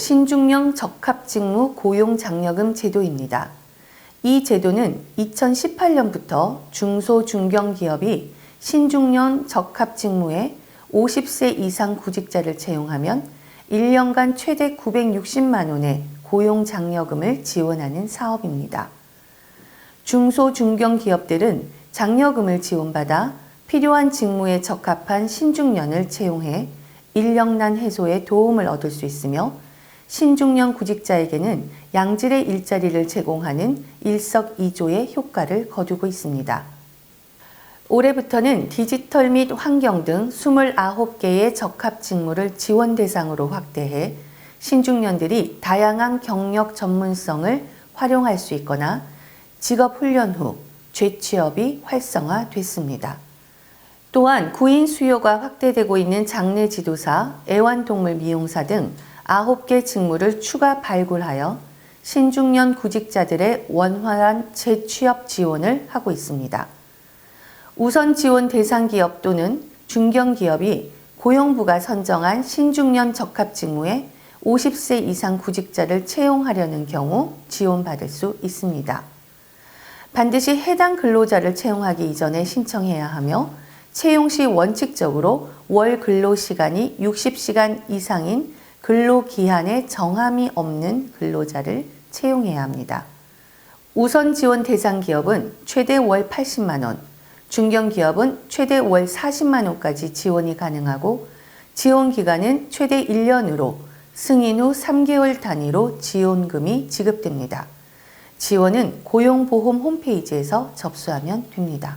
신중령 적합직무 고용장려금 제도입니다. 이 제도는 2018년부터 중소중견기업이 신중년 적합직무에 50세 이상 구직자를 채용하면 1년간 최대 960만 원의 고용장려금을 지원하는 사업입니다. 중소중견기업들은 장려금을 지원받아 필요한 직무에 적합한 신중년을 채용해 인력난 해소에 도움을 얻을 수 있으며 신중년 구직자에게는 양질의 일자리를 제공하는 일석이조의 효과를 거두고 있습니다. 올해부터는 디지털 및 환경 등 29개의 적합 직무를 지원 대상으로 확대해 신중년들이 다양한 경력 전문성을 활용할 수 있거나 직업 훈련 후 재취업이 활성화됐습니다. 또한 구인 수요가 확대되고 있는 장례 지도사, 애완동물 미용사 등 9개 직무를 추가 발굴하여 신중년 구직자들의 원활한 재취업 지원을 하고 있습니다. 우선 지원 대상 기업 또는 중견 기업이 고용부가 선정한 신중년 적합 직무에 50세 이상 구직자를 채용하려는 경우 지원받을 수 있습니다. 반드시 해당 근로자를 채용하기 이전에 신청해야 하며 채용 시 원칙적으로 월 근로 시간이 60시간 이상인 근로 기한에 정함이 없는 근로자를 채용해야 합니다. 우선 지원 대상 기업은 최대 월 80만 원, 중견 기업은 최대 월 40만 원까지 지원이 가능하고 지원 기간은 최대 1년으로 승인 후 3개월 단위로 지원금이 지급됩니다. 지원은 고용보험 홈페이지에서 접수하면 됩니다.